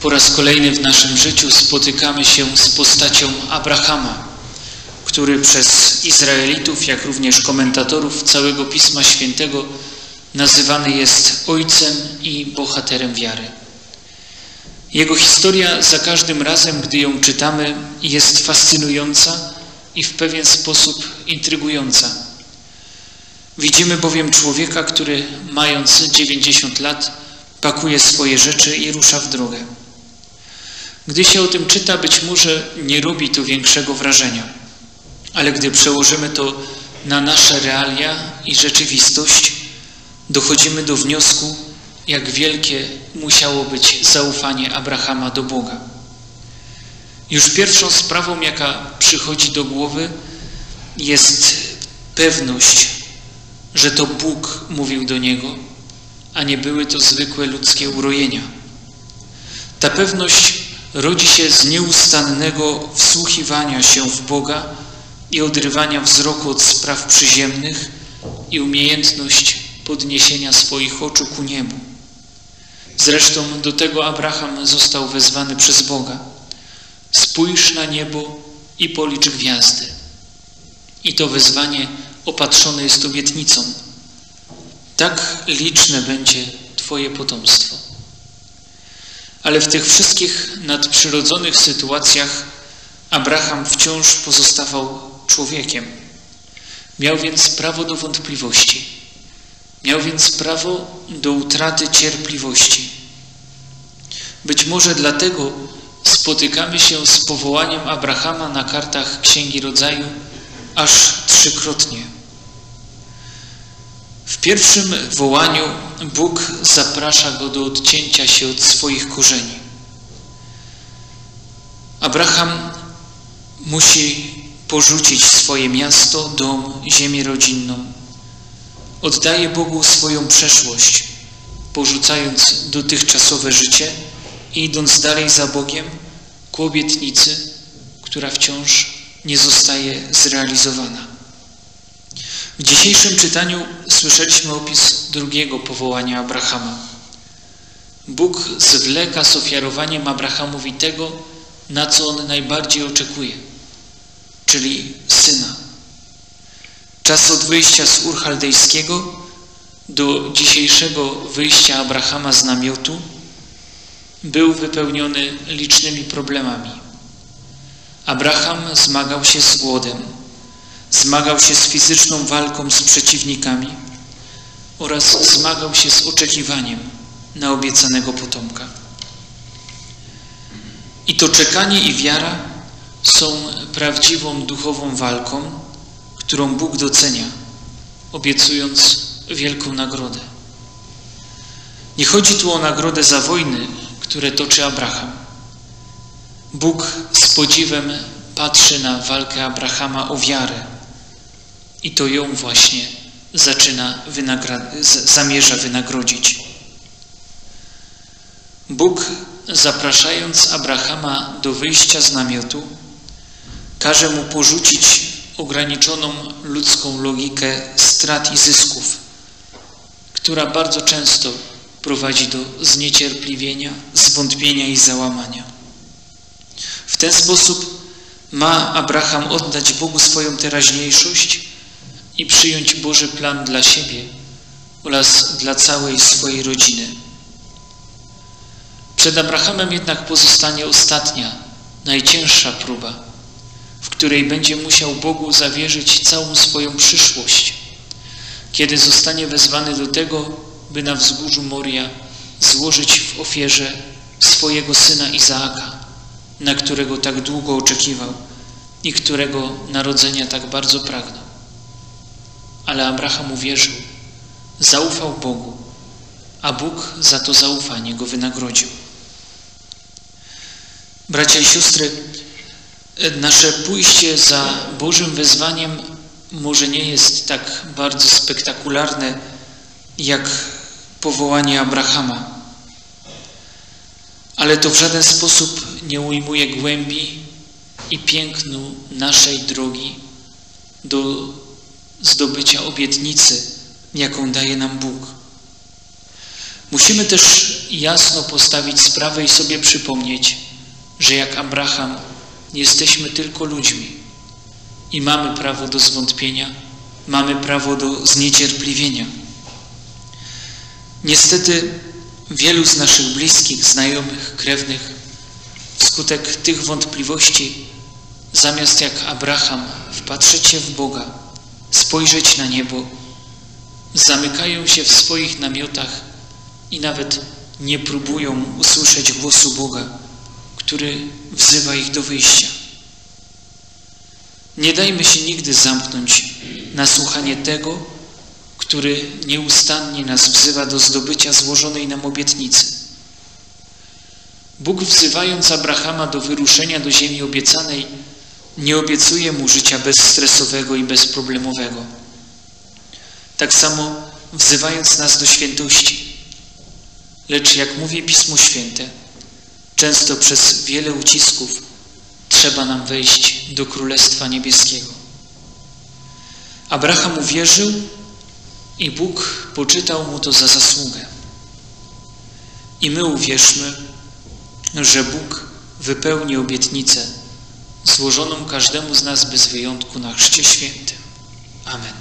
Po raz kolejny w naszym życiu spotykamy się z postacią Abrahama, który przez Izraelitów, jak również komentatorów całego Pisma Świętego nazywany jest ojcem i bohaterem wiary. Jego historia za każdym razem, gdy ją czytamy, jest fascynująca i w pewien sposób intrygująca. Widzimy bowiem człowieka, który mając 90 lat pakuje swoje rzeczy i rusza w drogę. Gdy się o tym czyta, być może nie robi to większego wrażenia, ale gdy przełożymy to na nasze realia i rzeczywistość, dochodzimy do wniosku, jak wielkie musiało być zaufanie Abrahama do Boga. Już pierwszą sprawą, jaka przychodzi do głowy, jest pewność, że to Bóg mówił do niego, a nie były to zwykłe ludzkie urojenia. Ta pewność rodzi się z nieustannego wsłuchiwania się w Boga i odrywania wzroku od spraw przyziemnych i umiejętność podniesienia swoich oczu ku niebu. Zresztą do tego Abraham został wezwany przez Boga. Spójrz na niebo i policz gwiazdy. I to wezwanie opatrzone jest obietnicą. Tak liczne będzie Twoje potomstwo. Ale w tych wszystkich nadprzyrodzonych sytuacjach Abraham wciąż pozostawał człowiekiem. Miał więc prawo do wątpliwości. Miał więc prawo do utraty cierpliwości. Być może dlatego spotykamy się z powołaniem Abrahama na kartach Księgi Rodzaju aż trzykrotnie. W pierwszym wołaniu Bóg zaprasza go do odcięcia się od swoich korzeni. Abraham musi porzucić swoje miasto, dom, ziemię rodzinną. Oddaje Bogu swoją przeszłość, porzucając dotychczasowe życie i idąc dalej za Bogiem ku obietnicy, która wciąż nie zostaje zrealizowana. W dzisiejszym czytaniu słyszeliśmy opis drugiego powołania Abrahama. Bóg zwleka z ofiarowaniem Abrahamowi tego, na co on najbardziej oczekuje, czyli syna. Czas od wyjścia z Ur Chaldejskiego do dzisiejszego wyjścia Abrahama z namiotu był wypełniony licznymi problemami. Abraham zmagał się z głodem, zmagał się z fizyczną walką z przeciwnikami oraz zmagał się z oczekiwaniem na obiecanego potomka. I to czekanie i wiara są prawdziwą duchową walką, którą Bóg docenia, obiecując wielką nagrodę. Nie chodzi tu o nagrodę za wojny, które toczy Abraham. Bóg z podziwem patrzy na walkę Abrahama o wiarę i to ją właśnie zaczyna zamierza wynagrodzić. Bóg, zapraszając Abrahama do wyjścia z namiotu, każe mu porzucić ograniczoną ludzką logikę strat i zysków, która bardzo często prowadzi do zniecierpliwienia, zwątpienia i załamania. W ten sposób ma Abraham oddać Bogu swoją teraźniejszość i przyjąć Boży plan dla siebie oraz dla całej swojej rodziny. Przed Abrahamem jednak pozostanie ostatnia, najcięższa próba, w której będzie musiał Bogu zawierzyć całą swoją przyszłość, kiedy zostanie wezwany do tego, by na wzgórzu Moria złożyć w ofierze swojego syna Izaaka, na którego tak długo oczekiwał i którego narodzenia tak bardzo pragnął. Ale Abraham uwierzył, zaufał Bogu, a Bóg za to zaufanie go wynagrodził. Bracia i siostry, nasze pójście za Bożym wezwaniem może nie jest tak bardzo spektakularne jak powołanie Abrahama, ale to w żaden sposób nie ujmuje głębi i pięknu naszej drogi do zdobycia obietnicy, jaką daje nam Bóg. Musimy też jasno postawić sprawę i sobie przypomnieć, że jak Abraham jesteśmy tylko ludźmi i mamy prawo do zwątpienia, mamy prawo do zniecierpliwienia. Niestety wielu z naszych bliskich, znajomych, krewnych wskutek tych wątpliwości zamiast jak Abraham wpatrzeć się w Boga, spojrzeć na niebo, zamykają się w swoich namiotach i nawet nie próbują usłyszeć głosu Boga, który wzywa ich do wyjścia. Nie dajmy się nigdy zamknąć na słuchanie tego, który nieustannie nas wzywa do zdobycia złożonej nam obietnicy. Bóg wzywając Abrahama do wyruszenia do ziemi obiecanej, nie obiecuje mu życia bezstresowego i bezproblemowego. Tak samo wzywając nas do świętości. Lecz jak mówi Pismo Święte, często przez wiele ucisków trzeba nam wejść do Królestwa Niebieskiego. Abraham uwierzył i Bóg poczytał mu to za zasługę. I my uwierzmy, że Bóg wypełni obietnicę złożoną każdemu z nas bez wyjątku na Chrzcie Świętym. Amen.